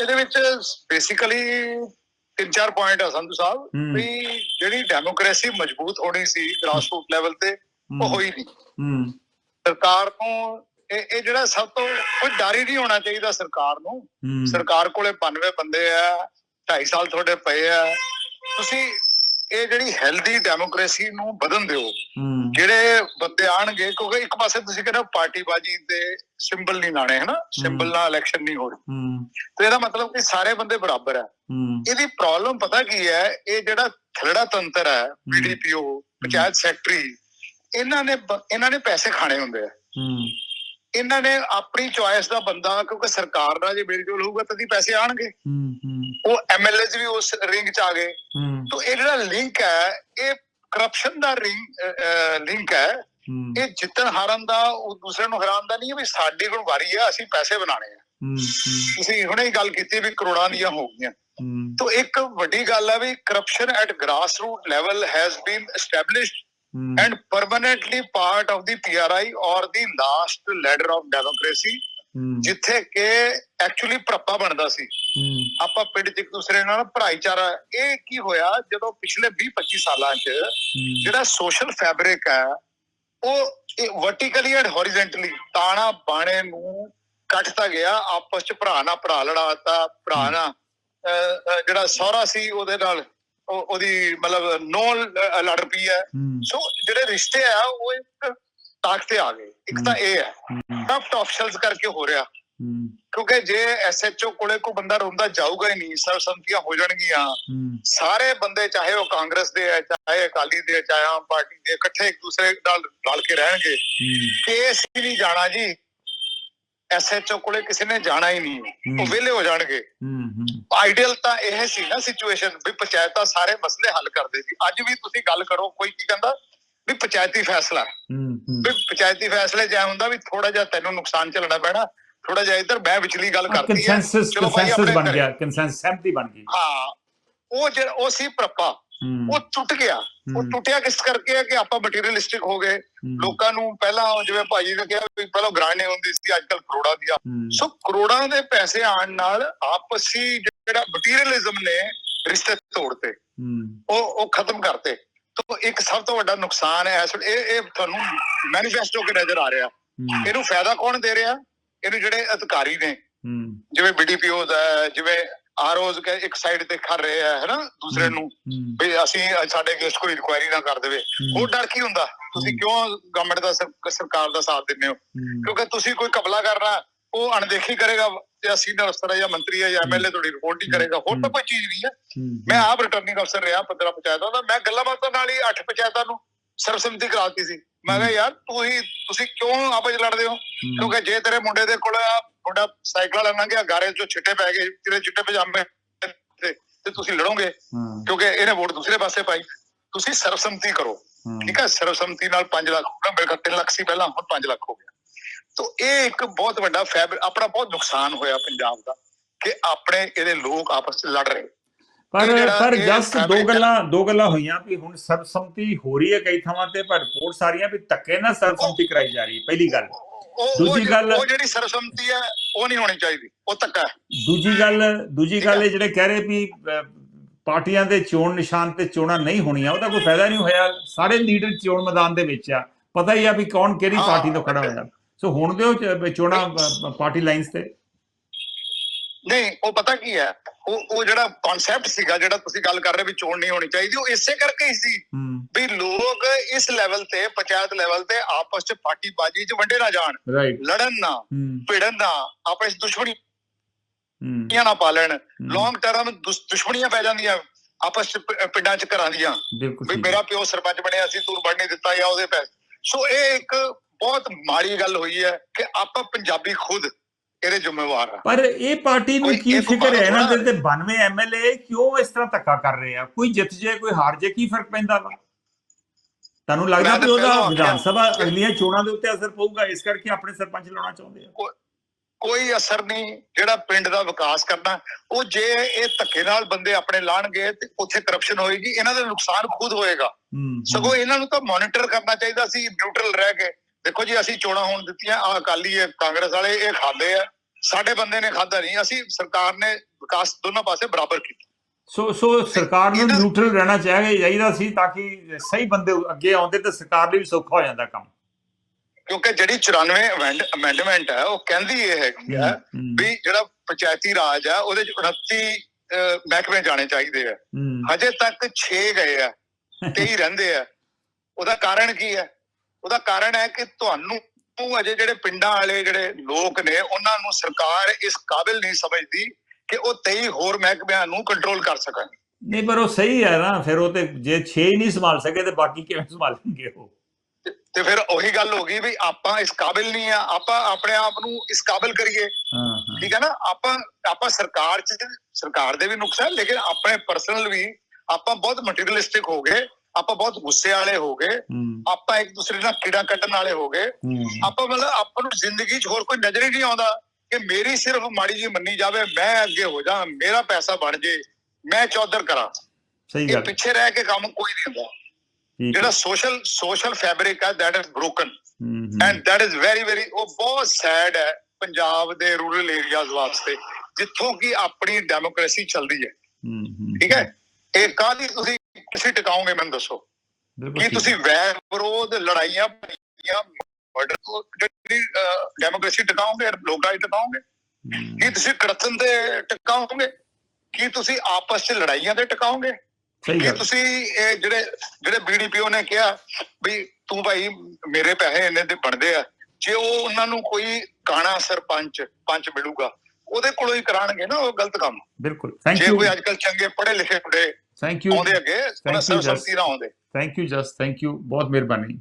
ਇਹਦੇ ਵਿੱਚ ਬੇਸਿਕਲੀ ਤਿੰਨ ਚਾਰ ਪੁਆਇੰਟ ਆ ਸੰਧੂ ਸਾਹਿਬ। ਵੀ ਜਿਹੜੀ ਡੈਮੋਕ੍ਰੇਸੀ ਮਜ਼ਬੂਤ ਹੋਣੀ ਸੀ ਗ੍ਰਾਸਰੂਟ ਲੈਵਲ ਤੇ ਉਹ ਹੋਈ ਨਹੀਂ। ਸਰਕਾਰ ਨੂੰ ਇਹ ਇਹ ਜਿਹੜਾ ਸਭ ਤੋਂ ਕੋਈ ਡਰ ਹੀ ਨਹੀਂ ਹੋਣਾ ਚਾਹੀਦਾ ਸਰਕਾਰ ਨੂੰ। ਸਰਕਾਰ ਕੋਲੇ 92 ਬੰਦੇ ਆ 2.5 ਸਾਲ ਤੁਹਾਡੇ ਪਏ ਆ। ਤੁਸੀਂ ਇਹ ਜਿਹੜੀ ਹੈਲਦੀ ਡੈਮੋਕ੍ਰੇਸੀ ਨੂੰ ਵਧਣ ਦਿਓ ਜਿਹੜੇ ਬੰਦੇ ਆਣਗੇ ਕਿਉਂਕਿ ਇੱਕ ਪਾਸੇ ਤੁਸੀਂ ਕਹਿੰਦੇ ਹੋ ਪਾਰਟੀਬਾਜੀ ਤੇ ਸਿੰਬਲ ਨਹੀਂ ਲਾਣੇ ਹਨਾ? ਸਿੰਬਲ ਨਾਲ ਇਲੈਕਸ਼ਨ ਨਹੀਂ ਹੋ ਰਹੀ। ਤੇ ਇਹਦਾ ਮਤਲਬ ਕਿ ਸਾਰੇ ਬੰਦੇ ਬਰਾਬਰ ਹੈ। ਇਹਦੀ ਪ੍ਰੋਬਲਮ ਪਤਾ ਕੀ ਹੈ? ਇਹ ਜਿਹੜਾ ਥਲੜਾ ਤੰਤਰ ਹੈ ਬੀਡੀਪੀਓ ਪੰਚਾਇਤ ਸੈਕਟਰੀ ਇਹਨਾਂ ਨੇ ਇਹਨਾਂ ਨੇ ਪੈਸੇ ਖਾਣੇ ਹੁੰਦੇ ਆ। ਹੂੰ। ਇਹਨਾਂ ਨੇ ਆਪਣੀ ਚੁਆਇਸ ਦਾ ਬੰਦਾ ਕਿਉਂਕਿ ਸਰਕਾਰ ਦਾ ਜੇ ਮੇਲਜੋਲ ਹੋਊਗਾ ਤਾਂ ਦੀ ਪੈਸੇ ਆਣਗੇ। ਉਹ ਐਮਐਲਏਜ਼ ਵੀ ਉਸ ਰਿੰਗ ਚ ਆ ਗਏ। ਤਾਂ ਇਹ ਜਿਹੜਾ ਲਿੰਕ ਹੈ ਇਹ ਕਰਪਸ਼ਨ ਦਾ ਰਿੰਗ ਲਿੰਕ ਹੈ। ਇਹ ਜਿੱਤਣ ਹਾਰਨ ਦਾ ਉਹ ਦੂਸਰੇ ਨੂੰ ਹਰਾਉਣ ਦਾ ਨਹੀਂ ਹੈ ਵੀ ਸਾਡੀ ਕੋਲ ਵਾਰੀ ਹੈ ਅਸੀਂ ਪੈਸੇ ਬਣਾਣੇ ਆ। ਤੁਸੀਂ ਹੁਣੇ ਹੀ ਗੱਲ ਕੀਤੀ ਵੀ ਕਰੋੜਾਂ ਦੀਆਂ ਹੋ ਗਈਆਂ। ਤੋ ਇੱਕ ਵੱਡੀ ਗੱਲ ਹੈ ਵੀ corruption at grass root level has been hmm and permanently part of the PRI or the last ladder of democracy ਜਿੱਥੇ ਕਿ ਐਕਚੁਅਲੀ ਭਰਪਾ ਬਣਦਾ ਸੀ। ਆਪਾਂ ਪਿੰਡ ਚ ਇੱਕ ਦੂਸਰੇ ਨਾਲ ਭਾਈਚਾਰਾ ਇਹ ਕੀ ਹੋਇਆ ਜਦੋਂ ਪਿਛਲੇ 20 25 ਸਾਲਾਂ ਚ ਜਿਹੜਾ ਸੋਸ਼ਲ ਫੈਬਰਿਕ ਹੈ ਉਹ ਵਰਟੀਕਲੀ ਐਂਡ ਹੌਰੀਜ਼ੈਂਟਲੀ ਤਾਣਾ ਬਾਣੇ ਨੂੰ ਕੱਟਦਾ ਗਿਆ ਆਪਸ ਚ ਭਰਾ ਨਾਲ ਭਰਾ ਲੜਾਤਾ ਭਰਾ ਨਾਲ ਜਿਹੜਾ ਸਹੁਰਾ ਸੀ ਉਹਦੇ ਨਾਲ ਉਹਦੀ ਮਤਲਬ ਨੋ ਲੜ ਪਈ ਹੈ। ਹੂੰ। ਸੋ ਜਿਹੜੇ ਰਿਸ਼ਤੇ ਆ ਉਹ ਇੱਕ ਤਾਕਤ ਤੇ ਆ ਗਏ। ਇੱਕ ਤਾਂ ਇਹ ਹੈ ਹੂੰ। ਕਰਪਟ ਆਫਸ਼ਲਸ ਕਰਕੇ ਹੋ ਰਿਹਾ। ਹੂੰ। ਕਿਉਂਕਿ ਜੇ ਐਸਐਚਓ ਕੋਲੇ ਕੋਈ ਬੰਦਾ ਰੋਂਦਾ ਜਾਊਗਾ ਹੀ ਨਹੀਂ ਸਰਬਸੰਮਤੀਆਂ ਹੋ ਜਾਣਗੀਆਂ। ਹੂੰ। ਸਾਰੇ ਬੰਦੇ ਚਾਹੇ ਉਹ ਕਾਂਗਰਸ ਦੇ ਆ ਚਾਹੇ ਅਕਾਲੀ ਦੇ ਆ, ਚਾਹੇ ਆਮ ਪਾਰਟੀ ਦੇ ਇਕੱਠੇ ਇੱਕ ਦੂਸਰੇ ਨਾਲ ਰਲ ਕੇ ਰਹਿਣਗੇ। ਕੇਸ ਹੀ ਨਹੀਂ ਜਾਣਾ ਜੀ। ਐਸਐਚਓ ਕੋਲੇ ਕਿਸੇ ਨੇ ਜਾਣਾ ਹੀ ਨਹੀਂ। ਉਹ। ਵਿਹਲੇ ਹੋ ਜਾਣਗੇ। ਹੂੰ ਹੂੰ। ਆਈਡੀਅਲ ਤਾਂ ਇਹ ਸੀ ਨਾ ਸਿਚੁਏਸ਼ਨ ਵੀ ਪੰਚਾਇਤਾਂ ਸਾਰੇ ਮਸਲੇ ਹੱਲ ਕਰਦੇ ਸੀ। ਅੱਜ ਵੀ ਤੁਸੀਂ ਗੱਲ ਕਰੋ ਕੋਈ ਕੀ ਕਹਿੰਦਾ? ਵੀ ਪੰਚਾਇਤੀ ਫੈਸਲਾ। ਹੂੰ ਹੂੰ। ਵੀ ਪੰਚਾਇਤੀ ਫੈਸਲੇ ਜਿਹਾ ਹੁੰਦਾ ਵੀ ਥੋੜਾ ਜਿਹਾ ਤੈਨੂੰ ਨੁਕਸਾਨ ਝੱਲਣਾ ਪੈਣਾ ਥੋੜਾ ਜਿਹਾ ਇੱਧਰ ਮੈਂ ਵਿਚਲੀ ਗੱਲ ਕਰਤੀ ਹੈ। ਕੰਸੈਂਸਸ ਆਪਣੇ ਬਣ। ਗਿਆ ਸਹਿਮਤੀ ਬਣ ਗਈ। ਹਾਂ ਉਹ ਜਿਹੜਾ ਉਹ ਸੀ ਪ੍ਰਪਾ। ਉਹ ਟੁੱਟ ਗਿਆ। ਉਹ ਟੁੱਟਿਆ ਕਿਸ ਕਰਕੇ ਹੈ ਕਿ ਆਪਾਂ ਮਟੀਰੀਅਲਿਸਟਿਕ ਹੋ ਗਏ। ਲੋਕਾਂ ਨੂੰ ਪਹਿਲਾਂ ਜਿਵੇਂ ਭਾਜੀ ਨੇ ਕਿਹਾ ਵੀ ਪਹਿਲਾਂ ਨਹੀਂ ਹੁੰਦੀ ਸੀ ਅੱਜ ਕੱਲ ਕਰੋੜਾਂ ਹੂੰ, ਸੋ ਕਰੋੜਾਂ ਦੇ ਪੈਸੇ ਆਉਣ ਨਾਲ ਆਪਸੀ ਜਿਹੜਾ ਮਟੀਰੀਅਲਿਜ਼ਮ ਨੇ ਰਿਸ਼ਤੇ ਤੋੜਤੇ। ਉਹ ਉਹ ਖਤਮ ਕਰਤੇ। ਤੋਂ ਇੱਕ ਸਭ ਤੋਂ ਵੱਡਾ ਨੁਕਸਾਨ ਹੈ ਇਸ ਇਹ ਇਹ ਤੁਹਾਨੂੰ ਮੈਨੀਫੈਸਟੋ ਕੇ ਨਜ਼ਰ ਆ ਰਿਹਾ। ਇਹਨੂੰ ਫਾਇਦਾ ਕੌਣ ਦੇ ਰਿਹਾ? ਇਹਨੂੰ ਜਿਹੜੇ ਅਧਿਕਾਰੀ ਨੇ। ਜਿਵੇਂ ਬੀਡੀਪੀਓ ਦਾ ਜਿਵੇਂ ਆਰਓਜ਼ ਇੱਕ ਸਾਈਡ ਤੇ ਖੜ ਰਹੇ ਆ ਹੈਨਾ? ਦੂਸਰੇ ਨੂੰ ਹੂੰ, ਵੀ ਅਸੀਂ ਸਾਡੇ ਅਗੇਂਸਟ ਕੋਈ ਇਨਕੁਆਇਰੀ ਨਾ ਕਰ ਦੇਵੇ। ਉਹ ਡਰ ਕੀ ਹੁੰਦਾ? ਤੁਸੀਂ ਹੂੰ। ਕਿਉਂ ਗਵਰਨਮੈਂਟ ਦਾ ਸਰ- ਸਰਕਾਰ ਦਾ ਸਾਥ ਦਿੰਦੇ ਹੋ? ਹੂੰ, ਕਿਉਂਕਿ ਤੁਸੀਂ ਕੋਈ ਕਬਲਾ ਕਰਨਾ ਉਹ ਅਣਦੇਖੀ ਕਰੇਗਾ ਜਾਂ ਸੀਨੀਅਰ ਅਫਸਰ ਹੈ ਜਾਂ ਮੰਤਰੀ ਹੈ। ਜਾਂ ਐਮਐਲਏ ਤੁਹਾਡੀ ਰਿਪੋਰਟ ਨਹੀਂ ਕਰੇਗਾ। ਹੋਰ ਤਾਂ ਕੋਈ ਚੀਜ਼ ਨਹੀਂ ਹੈ ਹੂੰ, ਮੈਂ ਆਪ ਰਿਟਰਨਿੰਗ ਅਫਸਰ ਰਿਹਾ 15 ਪੰਚਾਇਤਾਂ ਦਾ। ਮੈਂ ਗੱਲਾਂ ਬਾਤਾਂ ਨਾਲ ਹੀ 8 ਪੰਚਾਇਤਾਂ ਨੂੰ ਸਰਬਸੰਮਤੀ ਕਰਾਤੀ ਸੀ। ਮੈਂ ਕਿਹਾ ਯਾਰ ਤੂੰ ਹੀ ਤੁਸੀਂ ਕਿਉਂ ਆਪਸ ਲੜਦੇ ਹੋ? ਕਿਉਂਕਿ ਜੇ ਤੇਰੇ ਮੁੰਡੇ ਦੇ ਕੋਲ ਮੁੰਡਾ ਸਾਈਕਲ ਵਾਲਾ ਲੰਘ ਗਿਆ ਗਾਰੇ ਚੋਂ ਛਿੱਟੇ ਪੈ ਗਏ ਤੇਰੇ ਚਿੱਟੇ ਪਜਾਮੇ ਤੇ ਤੇ ਤੁਸੀਂ ਲੜੋਗੇ। ਕਿਉਂਕਿ ਇਹਨੇ ਵੋਟ ਦੂਸਰੇ ਪਾਸੇ ਪਾਈ। ਤੁਸੀਂ ਸਰਬਸੰਮਤੀ ਕਰੋ। ਠੀਕ ਹੈ? ਸਰਬਸੰਮਤੀ ਨਾਲ 5 ਲੱਖ ਹੋਣਾ ਮੇਰੇ ਕੋਲ 3 ਲੱਖ ਸੀ ਪਹਿਲਾਂ ਹੁਣ 5 ਲੱਖ ਹੋ ਗਿਆ। ਤੋ ਇਹ ਇੱਕ ਬਹੁਤ ਵੱਡਾ ਫੈਬ ਆਪਣਾ ਬਹੁਤ ਨੁਕਸਾਨ ਹੋਇਆ ਪੰਜਾਬ ਦਾ ਕਿ ਆਪਣੇ ਇਹਦੇ ਲੋਕ ਆਪਸ ਵਿੱਚ ਲੜ ਰਹੇ। ਪਰ ਪਰ ਜਸਟ ਦੋ ਗੱਲਾਂ ਦੋ ਗੱਲਾਂ ਹੋਈਆਂ ਵੀ ਹੁਣ ਸਰਬਸੰਮਤੀ ਹੋ ਰਹੀ ਹੈ ਕਈ ਥਾਵਾਂ ਤੇ ਪਰ ਰਿਪੋਰਟ ਸਾਰੀਆਂ ਵੀ ਧੱਕੇ ਨਾਲ ਸਰਬਸੰਮਤੀ ਕਰਾਈ ਜਾ ਰਹੀ ਹੈ ਪਹਿਲੀ ਗੱਲ। ਉਹ- ਉਹ ਦੂਜੀ ਉਹ ਗੱਲ- ਉਹ ਜਿਹੜੀ ਸਰਬਸੰਮਤੀ ਹੈ ਉਹ ਨਹੀਂ ਹੋਣੀ ਚਾਹੀਦੀ ਉਹ ਧੱਕਾ ਦੂਜੀ ਗੱਲ ਦੂਜੀ ਗੱਲ। ਇਹ ਜਿਹੜੇ ਕਹਿ ਰਹੇ ਵੀ ਪਾਰਟੀਆਂ ਦੇ ਚੋਣ ਨਿਸ਼ਾਨ ਤੇ ਚੋਣਾਂ ਨਹੀਂ ਹੋਣੀਆਂ ਉਹਦਾ ਕੋਈ ਫਾਇਦਾ ਨਹੀਂ ਹੋਇਆ। ਸਾਰੇ ਲੀਡਰ ਚੋਣ ਮੈਦਾਨ ਦੇ ਵਿੱਚ ਆ। ਪਤਾ ਹੀ ਆ ਵੀ ਕੌਣ ਕਿਹੜੀ ਪਾਰਟੀ ਤੋਂ ਖੜਾ. ਹੋਇਆ ਸੋ ਹੁਣ ਦਿਓ ਚ- ਚੋਣਾਂ ਪਾਰਟੀ ਲਾਈਨਸ ਤੇ। ਨਹੀਂ ਉਹ ਪਤਾ ਕੀ ਹੈ? ਉਹ ਉਹ ਜਿਹੜਾ ਕਨਸੈਪਟ ਸੀਗਾ ਜਿਹੜਾ ਤੁਸੀਂ ਗੱਲ ਕਰ ਰਹੇ ਵੀ ਚੋਣ ਨਹੀਂ ਹੋਣੀ ਚਾਹੀਦੀ ਉਹ ਇਸੇ ਕਰਕੇ ਹੀ ਸੀ ਵੀ ਲੋਕ ਇਸ ਲੈਵਲ ਤੇ ਪੰਚਾਇਤ ਲੈਵਲ ਤੇ ਆਪਸ ਚ ਪਾਰਟੀਬਾਜ਼ੀ ਚ ਵੰਡੇ ਨਾ ਜਾਣ। ਲੜਨ ਨਾ ਭਿੜਨ ਨਾ ਆਪਸ ਚ ਦੁਸ਼ਮਣੀਆਂ ਹੂੰ। ਨਾ ਪਾਲਣ ਲੌਂਗ ਟਰਮ ਦੁਸ਼ਮਣੀਆਂ ਪੈ ਜਾਂਦੀਆਂ ਆਪਸ ਚ ਪ- ਪਿੰਡਾਂ ਚ ਘਰਾਂ ਦੀਆਂ। ਵੀ ਮੇਰਾ ਪਿਓ ਸਰਪੰਚ ਬਣਿਆ ਸੀ ਤੂੰ ਬਣ ਨਹੀਂ ਦਿੱਤਾ ਜਾਂ ਉਹਦੇ ਪੈਸੇ ਸੋ ਇਹ ਇੱਕ ਬਹੁਤ ਮਾੜੀ ਗੱਲ ਹੋਈ ਹੈ ਕਿ ਆਪਾਂ ਪੰਜਾਬੀ ਖੁਦ ਇਹਦੇ ਜ਼ਿੰਮੇਵਾਰ ਆ? ਪਰ ਇਹ ਪਾਰਟੀ ਨੂੰ ਕੀ ਫਿਕਰ ਹੈ? ਇਹਨਾਂ ਦੇ ਬਾਤ ਤੇ 92 ਐਮਐਲਏ ਕਿਉਂ ਇਸ ਤਰ੍ਹਾਂ ਧੱਕਾ ਕਰ ਰਹੇ ਆ? ਕੋਈ ਜਿੱਤ ਜੇ ਕੋਈ ਹਾਰ ਜੇ ਕੀ ਫ਼ਰਕ ਪੈਂਦਾ ਵਾ? ਤੁਹਾਨੂੰ ਲੱਗਦਾ ਤਾਂ ਉਹਦਾ ਵਿਧਾਨ ਸਭਾ ਕਿ- ਅਗਲੀਆਂ ਚੋਣਾਂ ਦੇ ਉੱਤੇ ਅਸਰ ਪਊਗਾ? ਇਸ ਕਰਕੇ ਆਪਣੇ ਸਰਪੰਚ ਲਾਉਣਾ ਚਾਹੁੰਦੇ ਆ। ਕੋਈ ਅਸਰ ਨਹੀਂ। ਜਿਹੜਾ ਪਿੰਡ ਦਾ ਵਿਕਾਸ ਕਰਨਾ ਉਹ ਜੇ ਇਹ ਧੱਕੇ ਨਾਲ ਬੰਦੇ ਆਪਣੇ ਲਾਣਗੇ ਤੇ ਉੱਥੇ ਕਰਪਸ਼ਨ ਹੋਏਗੀ ਇਹਨਾਂ ਦਾ ਨੁਕਸਾਨ ਖੁਦ ਹੋਏਗਾ। ਸਗੋਂ ਇਹਨਾਂ ਨੂੰ ਤਾਂ ਮੋਨੀਟਰ ਕਰਨਾ ਚਾਹੀਦਾ ਸੀ ਨਿਊਟਰਲ ਰਹਿ ਕੇ। ਦੇਖੋ ਜੀ ਅਸੀਂ ਚੋਣਾਂ ਹੋਣ ਦਿੱਤੀਆਂ ਆ ਅਕਾਲੀ ਹੈ ਕਾਂਗਰਸ ਵਾਲੇ ਇਹ ਖਾਂਦੇ ਆ। ਸਾਡੇ ਬੰਦੇ ਨੇ ਖਾਦਾ ਨਹੀਂ ਅਸੀਂ ਸਰਕਾਰ ਨੇ ਵਿਕਾਸ ਦੋਨੋਂ ਪਾਸੇ ਬਰਾਬਰ ਕੀਤਾ। ਸੋ ਸੋ ਸਰਕਾਰ ਨੂੰ ਨਿਊਟਰਲ ਰਹਿਣਾ ਚਾਹੀਦਾ ਸੀ ਤਾਂ ਕਿ ਸਹੀ ਬੰਦੇ ਅੱਗੇ ਆਉਂਦੇ ਤੇ ਸਰਕਾਰ ਲਈ ਵੀ ਸੌਖਾ ਹੋ ਜਾਂਦਾ ਕੰਮ। ਕਿਉਂਕਿ ਜਿਹੜੀ 94 ਅਮੈਂਡਮੈਂਟ ਹੈ ਉਹ ਕਹਿੰਦੀ ਇਹ ਹੈ ਵੀ ਜਿਹੜਾ ਪੰਚਾਇਤੀ ਰਾਜ ਹੈ ਉਹਦੇ ਚ 29 ਅਹ, ਮਹਿਕਮੇ ਜਾਣੇ ਚਾਹੀਦੇ ਆ। ਹਜੇ ਤੱਕ 6 ਗਏ ਆ 23 ਰਹਿੰਦੇ ਆ। ਉਹਦਾ ਕਾਰਨ ਕੀ ਹੈ? ਉਹਦਾ ਕਾਰਨ ਹੈ ਕਿ ਤੁਹਾਨੂੰ ਉਹ ਅਜੇ ਜਿਹੜੇ ਪਿੰਡਾਂ ਵਾਲੇ ਜਿਹੜੇ ਲੋਕ ਨੇ ਉਹਨਾਂ ਨੂੰ ਸਰਕਾਰ ਇਸ ਕਾਬਿਲ ਨਹੀਂ ਸਮਝਦੀ ਕਿ ਉਹ 23 ਹੋਰ ਮਹਿਕਮਿਆਂ ਨੂੰ ਕੰਟਰੋਲ ਕਰ ਸਕਣ। ਨਹੀਂ ਪਰ ਉਹ ਸਹੀ ਹੈ ਨਾ ਫਿਰ ਉਹ ਤੇ ਜੇ 6 ਨਹੀਂ ਸੰਭਾਲ ਸਕੇ ਤੇ ਬਾਕੀ ਕਿਵੇਂ ਸੰਭਾਲਣਗੇ ਉਹ? ਤੇ- ਫਿਰ ਉਹੀ ਗੱਲ ਹੋ ਗਈ ਵੀ ਆਪਾਂ ਇਸ ਕਾਬਿਲ ਨਹੀਂ ਆ ਆਪਾਂ ਆਪਣੇ ਆਪ ਨੂੰ ਇਸ ਕਾਬਿਲ ਕਰੀਏ। ਠੀਕ ਹੈ ਨਾ? ਆਪਾਂ ਆਪਾਂ ਸਰਕਾਰ ਚ ਸਰਕਾਰ ਦੇ ਵੀ ਨੁਕਸ ਹੈ ਲੇਕਿਨ ਆਪਣੇ ਪਰਸਨਲ ਵੀ ਆਪਾਂ ਬਹੁਤ ਮਟੀਰੀਅਲਿਸਟਿਕ ਹੋ ਗਏ। ਆਪਾਂ ਬਹੁਤ ਗੁੱਸੇ ਵਾਲੇ ਹੋ ਗਏ। ਆਪਾਂ ਇੱਕ ਦੂਸਰੇ ਨਾਲ ਕੀੜਾ ਕੱਟਣ ਵਾਲੇ ਹੋ ਗਏ। ਆਪਾਂ ਮਤਲਬ ਆਪਾਂ ਨੂੰ ਜ਼ਿੰਦਗੀ 'ਚ ਹੋਰ ਕੋਈ ਨਜ਼ਰ ਹੀ ਨਹੀਂ ਆਉਂਦਾ ਕਿ ਮੇਰੀ ਸਿਰਫ ਮਾੜੀ ਜੀ ਮੰਨੀ ਜਾਵੇ ਮੈਂ ਅੱਗੇ ਹੋ ਜਾ ਮੇਰਾ ਪੈਸਾ ਬਣ ਜੇ ਮੈਂ ਚੌਧਰ ਕਰਾਂ। ਸਹੀ ਇਹ ਗੱਲ। ਪਿੱਛੇ ਰਹਿ ਕੇ ਕੰਮ ਕੋਈ ਨਹੀਂ ਹੁੰਦਾ। ਜਿਹੜਾ ਸੋਸ਼ਲ ਸੋਸ਼ਲ ਫੈਬਰਿਕ ਹੈ broken hmm, hmm, and that is very very ਉਹ ਬਹੁਤ ਸੈਡ ਹੈ ਪੰਜਾਬ ਦੇ ਰੂਰਲ ਏਰੀਆਜ਼ ਵਾਸਤੇ ਜਿੱਥੋਂ ਕਿ ਆਪਣੀ ਡੈਮੋਕ੍ਰੇਸੀ ਚੱਲਦੀ ਹੂੰ, ਠੀਕ ਹੈ? ਇਹ ਕਾਹਦੀ ਤੁਸੀਂ ਕਿਸੇ ਟਿਕਾਓਗੇ ਮੈਨੂੰ ਦੱਸੋ। ਕੀ ਤੁਸੀਂ ਵੈਰ ਵਿਰੋਧ ਲੜਾਈਆਂ ਭੜੀਆਂ ਮਰਡਰ ਜਿਹੜੀ ਡੈਮੋਕ੍ਰੇਸੀ ਲੋਕਰਾਜ ਟਿਕਾਓਗੇ ਹੂੰ, ਕੀ ਤੁਸੀਂ ਕੜਤਨ ਤੇ ਟਿਕਾਓਗੇ? ਕੀ ਤੁਸੀਂ ਆਪਸ 'ਚ ਲੜਾਈਆਂ ਤੇ ਟਿਕਾਓਗੇ? ਸਹੀ ਕੀ ਤੁਸੀਂ ਇਹ ਜਿਹੜੇ ਜਿਹੜੇ ਬੀਡੀਪੀਓ ਨੇ ਕਿਹਾ ਵੀ ਤੂੰ ਭਾਈ ਮੇਰੇ ਪੈਸੇ ਇੰਨੇ ਦੇ ਬਣਦੇ ਆ ਜੇ ਉਹ ਉਹਨਾਂ ਨੂੰ ਕੋਈ ਕਾਣਾ ਸਰਪੰਚ ਪੰਚ ਮਿਲੂਗਾ ਉਹਦੇ ਕੋਲੋਂ ਹੀ ਕਰਾਣਗੇ ਨਾ ਉਹ ਗਲਤ ਕੰਮ। ਬਿਲਕੁਲ। ਥੈਂਕ ਜੇ ਯੂ ਕੋਈ ਅੱਜਕੱਲ ਚੰਗੇ ਪੜ੍ਹੇ ਲਿਖੇ ਮੁੰਡੇ ਥੈਂਕ ਯੂ ਆਉਂਦੇ ਅੱਗੇ? ਉਹਨਾਂ you, ਸਰਸਤੀ ਨਾ ਆਉਂਦੇ। Thank you just thank you ਬਹੁਤ ਮਿਹਰਬਾਨੀ।